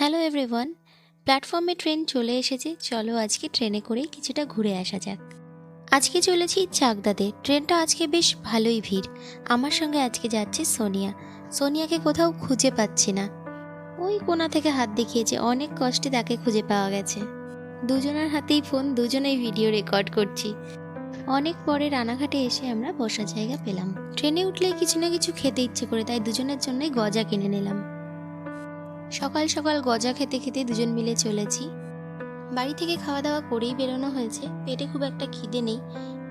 Hello everyone প্ল্যাটফর্মে train চলে এসেছে। চলো আজকে ট্রেনে করে কিছুটা ঘুরে আসা যাক। আজকে চলেছি চাকদাতে। ট্রেনটা আজকে বেশ ভালোই ভিড়। আমার সঙ্গে আজকে যাচ্ছে সোনিয়া। সোনিয়াকে কোথাও খুঁজে পাচ্ছি না। ওই কোনা থেকে হাত দেখিয়েছে। অনেক কষ্টে তাকে খুঁজে পাওয়া গেছে। দুজনের হাতেই ফোন দুজনেই ভিডিও রেকর্ড করছি। অনেক পরে রানাঘাটে এসে আমরা বসার জায়গা পেলাম। ট্রেনে উঠলেই কিছু না কিছু খেতে ইচ্ছে করে, তাই দুজনের জন্যই গজা কিনে নিলাম। সকাল সকাল গজা খেতে খেতে দুজন মিলে চলেছি। বাড়ি থেকে খাওয়া দাওয়া করেই বেরোনো হয়েছে। পেটে খুব একটা খিদে নেই।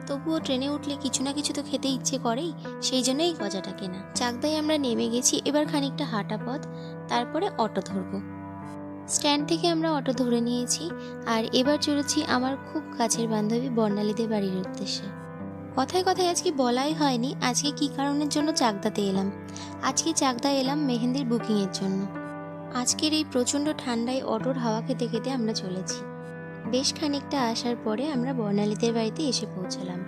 তবুও ট্রেনে উঠলে কিছু না কিছু তো খেতে ইচ্ছে করেই। সেই জন্যই গজাটা কেনা। চাকদায় আমরা নেমে গেছি, এবার খানিকটা হাঁটা পথ, তারপরে অটো ধরবো। স্ট্যান্ড থেকে আমরা অটো ধরে নিয়েছি, আর এবার চলেছি আমার খুব কাছের বান্ধবী বর্ণালীদের বাড়ির উদ্দেশ্যে। কথায় কথায় আজকে বলাই হয়নি, আজকে কি কারণের জন্য চাকদাতে এলাম? আজকে চাকদা এলাম মেহেন্দির বুকিংয়ের জন্য। আজকের এই প্রচণ্ড ঠান্ডায় অটোর হাওয়া খেতে খেতে আমরা চলেছি। বেশ খানিকটা আসার পরে আমরা বর্ণালীদের বাড়িতে এসে পৌঁছালাম।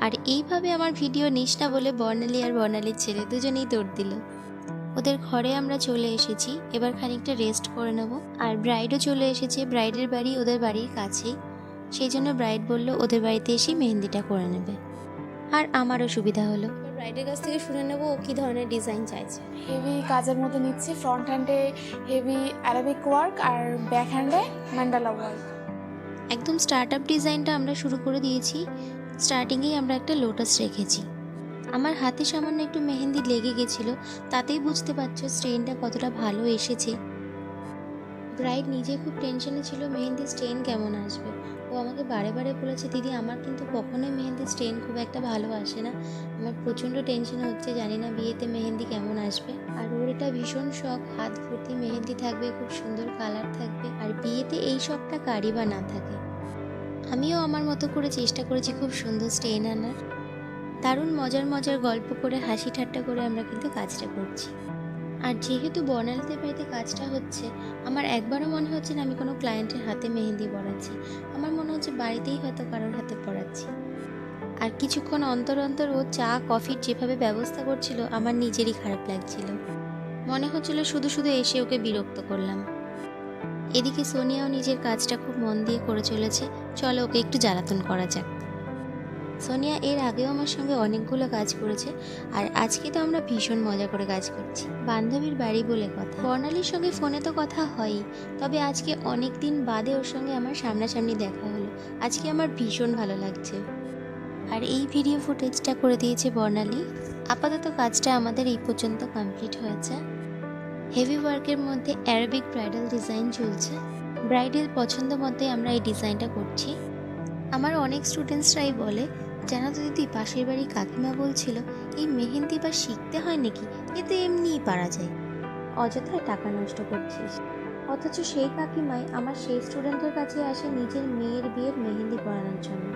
আর এইভাবে আমার ভিডিও নিস না বলে বর্ণালী আর বর্ণালীর ছেলে দুজনেই দৌড় দিল। ওদের ঘরে আমরা চলে এসেছি। এবার খানিকটা রেস্ট করে নেব। আর ব্রাইডও চলে এসেছে। ব্রাইডের বাড়ি ওদের বাড়ির কাছেই। সেই জন্য ব্রাইড বলল, ওদের বাড়িতে এসে মেহেন্দিটা করে নেবে। আর আমারও সুবিধা হলো। ব্রাইডের কাছ থেকে শুনে নেব ও কী ধরনের ডিজাইন চাইছে। হেভি কাজের মধ্যে নিচ্ছি ফ্রন্ট হ্যান্ডে হেভি অ্যারাবিক ওয়ার্ক আর ব্যাক হ্যান্ডে ম্যান্ডালা ওয়ার্ক একদম স্টার্ট আপ ডিজাইনটা আমরা শুরু করে দিয়েছি স্টার্টিংয়েই আমরা একটা লোটাস রেখেছি। আমার হাতে সামান্য একটু মেহেন্দি লেগে গেছিল তাতেই বুঝতে পারছ স্ট্রেনটা কতটা ভালো এসেছে। ব্রাইড নিজে খুব টেনশনে ছিল মেহেন্দি স্ট্রেন কেমন আসবে। ও আমাকে বারে বারে বলেছে, দিদি, আমার কিন্তু কখনোই মেহেন্দি স্ট্রেন খুব একটা ভালো আসে না। আমার প্রচণ্ড টেনশন হচ্ছে, জানি না বিয়েতে মেহেন্দি কেমন আসবে। আর ওর এটা ভীষণ শখ, হাত ভর্তি মেহেন্দি থাকবে, খুব সুন্দর কালার থাকবে। আর বিয়েতে এই শখটা কারি বা না থাকে? আমিও আমার মতো করে চেষ্টা করেছি খুব সুন্দর স্টেন আনার। দারুণ মজার মজার গল্প করে, হাসি ঠাট্টা করে আমরা কিন্তু কাজটা করছি। আর যেহেতু বর্ণালীদের বাড়িতে কাজটা হচ্ছে, আমার একবারও মনে হচ্ছে না আমি কোনো ক্লায়েন্টের হাতে মেহেন্দি পড়াচ্ছি আমার মনে হচ্ছে বাড়িতেই হয়তো কারোর হাতে পড়াচ্ছি আর কিছুক্ষণ অন্তর অন্তর ও চা কফির যেভাবে ব্যবস্থা করছিল, আমার নিজেরই খারাপ লাগছিল। মনে হচ্ছিল শুধু শুধু এসে ওকে বিরক্ত করলাম। এদিকে সোনিয়াও নিজের কাজটা খুব মন দিয়ে করে চলেছে। চলো ওকে একটু জ্বালাতন করা যাক। সোনিয়া এর আগেও আমার সঙ্গে অনেকগুলো কাজ করেছে, আর আজকে তো আমরা ভীষণ মজা করে কাজ করছি। বান্ধবীর বাড়ি বলে কথা। বর্ণালীর সঙ্গে ফোনে তো কথা হয়ই, তবে আজকে অনেক দিন বাদে ওর সঙ্গে আমার সামনাসামনি দেখা হলো। আজকে আমার ভীষণ ভালো লাগছে। আর এই ভিডিও ফুটেজটা করে দিয়েছে বর্ণালী। আপাতত কাজটা আমাদের এই পর্যন্ত কমপ্লিট হয়েছে। হেভি ওয়ার্কের মধ্যে অ্যারাবিক ব্রাইডাল ডিজাইন চলছে। ব্রাইডের পছন্দ মতে আমরা এই ডিজাইনটা করছি। আমার অনেক স্টুডেন্টসরাই বলে জানো তো দিদি পাশের বাড়ি কাকিমা বলছিল, এই মেহেন্দি বা শিখতে হয় নাকি? এ তো এমনিই পারা যায়। অযথায় টাকা নষ্ট করছিস। অথচ সেই কাকিমাই আমার সেই স্টুডেন্টের কাছে আসে নিজের মেয়ের বিয়ের মেহেন্দি পড়ানোর জন্য।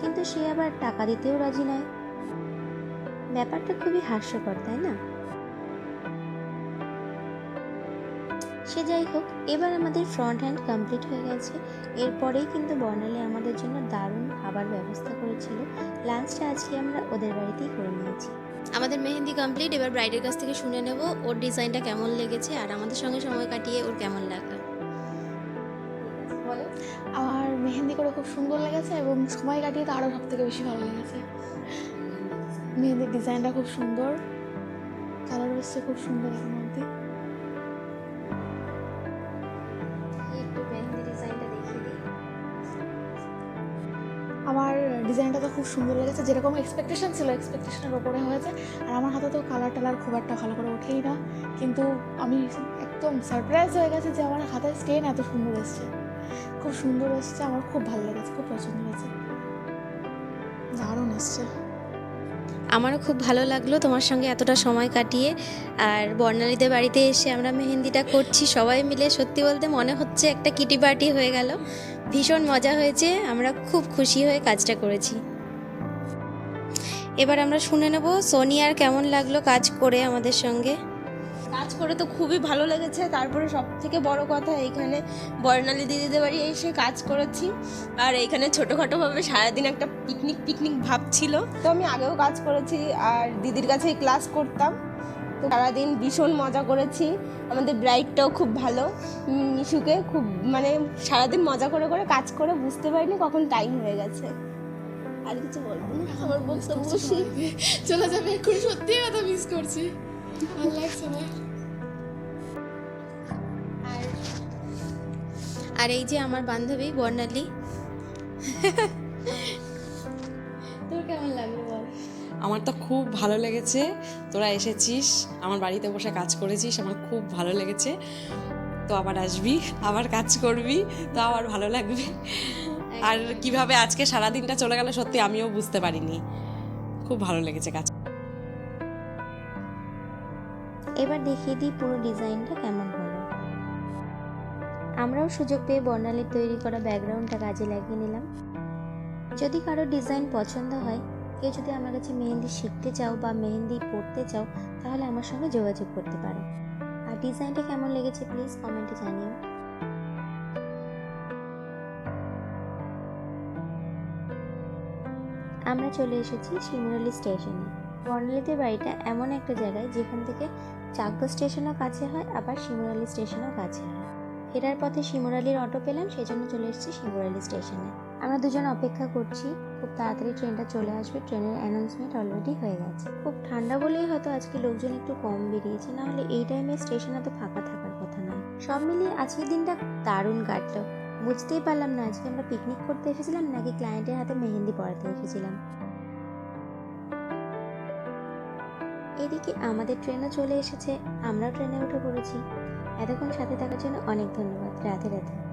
কিন্তু সে আবার টাকা দিতেও রাজি নয়। ব্যাপারটা খুবই হাস্যকর, তাই না? সে যাই হোক এবার আমাদের ফ্রন্ট হ্যান্ড কমপ্লিট হয়ে গেছে। এরপরেই কিন্তু বর্ণালী আমাদের জন্য দারুণ খাবার ব্যবস্থা করেছিল। লাঞ্চটা আজকে আমরা ওদের বাড়িতেই করে নিয়েছি। আমাদের মেহেন্দি কমপ্লিট এবার ব্রাইডের কাছ থেকে শুনে নেব ওর ডিজাইনটা কেমন লেগেছে আর আমাদের সঙ্গে সময় কাটিয়ে ওর কেমন লাগল। বলো আমার মেহেন্দি করে খুব সুন্দর লেগেছে এবং সময় কাটিয়ে তো আরও সব থেকে বেশি ভালো লেগেছে। মেহেন্দির ডিজাইনটা খুব সুন্দর কালার হচ্ছে খুব সুন্দর এর মধ্যে। ডিজাইনটা তো খুব সুন্দর লেগেছে, যেরকম এক্সপেকটেশন ছিল এক্সপেকটেশনের ওপরে হয়েছে। আর আমার হাতে তো কালার টালার খুব একটা ভালো করে ওঠেই না। কিন্তু আমি একদম সারপ্রাইজ হয়ে গেছে যে আমার হাতের স্টেন এত সুন্দর এসছে। খুব সুন্দর এসছে, আমার খুব ভালো লেগেছে, খুব পছন্দ হয়েছে। দারুণ এসছে। আমারও খুব ভালো লাগল তোমার সঙ্গে এতটা সময় কাটিয়ে। আর বর্ণালীদের বাড়িতে এসে আমরা মেহেন্দিটা করছি, সবাই মিলে সত্যি বলতে মনে হচ্ছে একটা কিটি পার্টি হয়ে গেল। ভীষণ মজা হয়েছে, আমরা খুব খুশি হয়ে কাজটা করেছি। এবার আমরা শুনে নেব, সোনিয়ার কেমন লাগল কাজ করে আমাদের সঙ্গে? কাজ করে তো খুবই ভালো লেগেছে। তারপরে সব থেকে বড় কথা এইখানে বর্ণালী দিদিদের বাড়ি এসে কাজ করেছি। আর এইখানে ছোটোখাটোভাবে সারাদিন একটা পিকনিক পিকনিক ভাব ছিল। তো আমি আগেও কাজ করেছি আর দিদির কাছেই ক্লাস করতাম। তো সারাদিন ভীষণ মজা করেছি। আমাদের ব্রাইডটাও খুব ভালো। মিশুকে খুব মানে সারাদিন মজা করে করে কাজ করে বুঝতে পারিনি কখন টাইম হয়ে গেছে। আর কিছু বলব? না আমার বক্তব্য। চলে যাবে এক্ষুনি সত্যি কথা মিস করছি। আর এই যে আমার বান্ধবী বর্ণালী। তোর কেমন লাগল বল? আমার তো খুব ভালো লেগেছে। তোরা এসেছিস আমার বাড়িতে বসে কাজ করেছিস আমার খুব ভালো লেগেছে। তো আবার আসবি আবার কাজ করবি তো আবার ভালো লাগবে। আর কীভাবে আজকে সারা দিনটা চলে গেল সত্যি আমিও বুঝতে পারিনি। খুব ভালো লেগেছে কাজ এবার দেখিয়ে দিই পুরো ডিজাইনটা কেমন হলো। আমরাও সুযোগ পেয়ে বর্ণালীর তৈরি করা ব্যাকগ্রাউন্ডটা কাজে লাগিয়ে নিলাম। যদি কারও ডিজাইন পছন্দ হয়, কেউ যদি আমার কাছে মেহেন্দি শিখতে চাও বা মেহেন্দি পড়তে চাও, তাহলে আমার সঙ্গে যোগাযোগ করতে পারো। আর ডিজাইনটা কেমন লেগেছে প্লিজ কমেন্টে জানিও। আমরা চলে এসেছি শিমুরালি স্টেশনে বর্ণালীদের বাড়িটা এমন একটা জায়গায় যেখান থেকে চাকদা স্টেশনও কাছে হয়, আবার শিমুরালি স্টেশনও কাছে হয়। ফেরার পথে শিমুরালির অটো পেলাম সেই জন্য চলে এসেছি শিমুরালি স্টেশনে। আমরা দুজন অপেক্ষা করছি। খুব তাড়াতাড়ি ট্রেনটা চলে আসবে, ট্রেনের অ্যানাউন্সমেন্ট অলরেডি হয়ে গেছে। খুব ঠান্ডা বলেই হয়তো আজকে লোকজন একটু কম বেরিয়েছে, না হলে এই টাইমে স্টেশন এত ফাঁকা থাকার কথা নয়। সব মিলিয়ে আজকের দিনটা দারুণ কাটলো। বুঝতেই পারলাম না আজকে আমরা পিকনিক করতে এসেছিলাম, নাকি ক্লায়েন্টের হাতে মেহেন্দি পড়াতে এসেছিলাম। এদিকে আমাদের ট্রেনও চলে এসেছে, আমরাও ট্রেনে উঠে পড়েছি। এতক্ষণ সাথে থাকার জন্য অনেক ধন্যবাদ। রাধে রাধে।